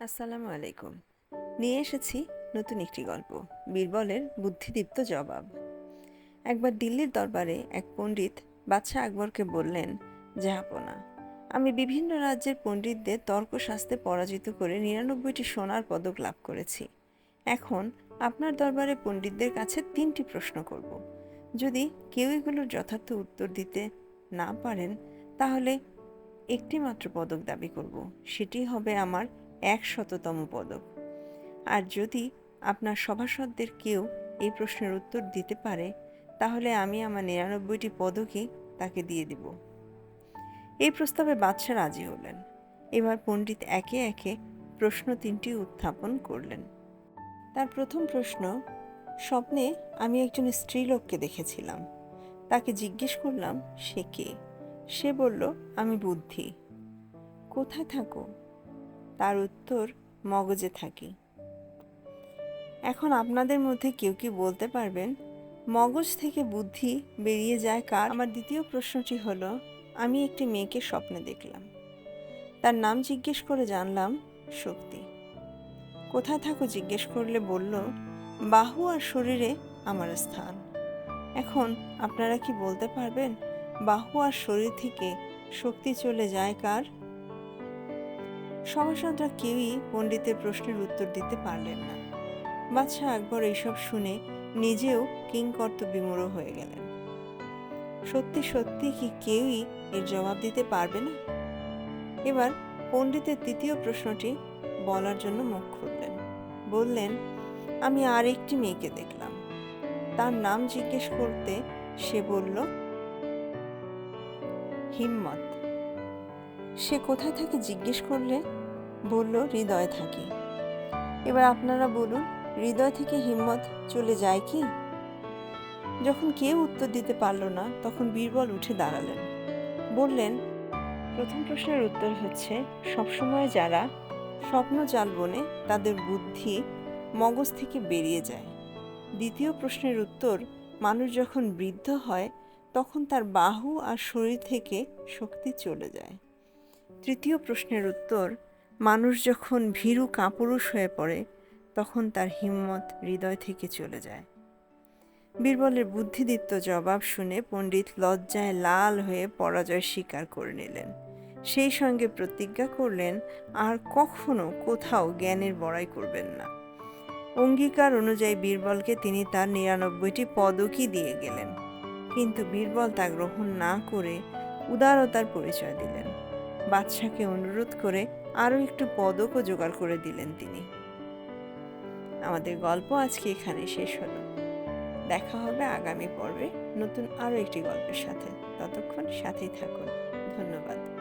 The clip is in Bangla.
আসসালামু আলাইকুম। নিয়ে এসেছি নতুন একটি গল্প, বীরবলের বুদ্ধিদীপ্ত জবাব। একবার দিল্লির দরবারে এক পণ্ডিত বাদশাহ আকবরকে বললেন জাহাপনা আমি বিভিন্ন রাজ্যের পণ্ডিতদের তর্কশাস্ত্রে পরাজিত করে নিরানব্বইটি সোনার পদক লাভ করেছি। এখন আপনার দরবারে পণ্ডিতদের কাছে তিনটি প্রশ্ন করব। যদি কেউ এগুলোর যথার্থ উত্তর দিতে না পারেন, তাহলে একটি মাত্র পদক দাবি করব। সেটি হবে আমার একশততম পদক। আর যদি আপনার সভাসদদের কেউ এই প্রশ্নের উত্তর দিতে পারে, তাহলে আমি আমার নিরানব্বইটি পদকই তাকে দিয়ে দিব। এই প্রস্তাবে বাদশাহ রাজি হলেন। এবার পণ্ডিত একে একে প্রশ্ন তিনটি উত্থাপন করলেন। তার প্রথম প্রশ্ন, স্বপ্নে আমি একজন স্ত্রীলোককে দেখেছিলাম। তাকে জিজ্ঞেস করলাম, সে কে? সে বলল, আমি বুদ্ধি। কোথায় থাকো? তার উত্তর মগজে থাকি। এখন আপনাদের মধ্যে কেউ কি বলতে পারবেন, মগজ থেকে বুদ্ধি বেরিয়ে যায় কার? আমার দ্বিতীয় প্রশ্নটি হলো, আমি একটি মেয়েকে স্বপ্নে দেখলাম। তার নাম জিজ্ঞেস করে জানলাম, শক্তি। কোথায় থাকো জিজ্ঞেস করলে বলল, বাহু আর শরীরে আমার স্থান। এখন আপনারা কি বলতে পারবেন, বাহু আর শরীর থেকে শক্তি চলে যায় কার? সভাসদরা কেউই পণ্ডিতের প্রশ্নের উত্তর দিতে পারলেন না। বাদশাহ আকবর এইসব শুনে নিজেও কিংকর্ত বিমূঢ় হয়ে গেলেন। সত্যি সত্যি কি কেউই এর জবাব দিতে পারবে না? এবার পণ্ডিতের তৃতীয় প্রশ্নটি বলার জন্য মুখ খুললেন। বললেন, আমি আর একটি মেয়েকে দেখলাম। তার নাম জিজ্ঞেস করতে সে বলল, হিম্মত। সে কোথায় থাকে জিজ্ঞেস করলে? বলল, হৃদয়ে থাকে। এবার আপনারা বলুন, হৃদয় থেকে হিম্মত চলে যায় কি? যখন কেউ উত্তর দিতে পারল না, তখন বীরবল উঠে দাঁড়ালেন। বললেন, প্রথম প্রশ্নের উত্তর হচ্ছে, সবসময় যারা স্বপ্ন জাল বনে, তাদের বুদ্ধি মগজ থেকে বেরিয়ে যায়। দ্বিতীয় প্রশ্নের উত্তর, মানুষ যখন বৃদ্ধ হয়, তখন তার বাহু আর শরীর থেকে শক্তি চলে যায়। তৃতীয় প্রশ্নের উত্তর, মানুষ যখন ভীরু কাপুরুষ হয়ে পড়ে, তখন তার হিম্মত হৃদয় থেকে চলে যায়। বীরবলের বুদ্ধিদীপ্ত জবাব শুনে পণ্ডিত লজ্জায় লাল হয়ে পরাজয় স্বীকার করে নিলেন। সেই সঙ্গে প্রতিজ্ঞা করলেন, আর কখনো কোথাও জ্ঞানের বড়াই করবেন না। অঙ্গীকার অনুযায়ী বীরবলকে তিনি তার নিরানব্বইটি পদকই দিয়ে গেলেন। কিন্তু বীরবল তা গ্রহণ না করে উদারতার পরিচয় দিলেন। বাদশাকে অনুরোধ করে আরও একটু পদকও জোগাড় করে দিলেন তিনি। আমাদের গল্প আজকে এখানে শেষ হলো। দেখা হবে আগামী পর্বে নতুন আরও একটি গল্পের সাথে। ততক্ষণ সাথেই থাকুন। ধন্যবাদ।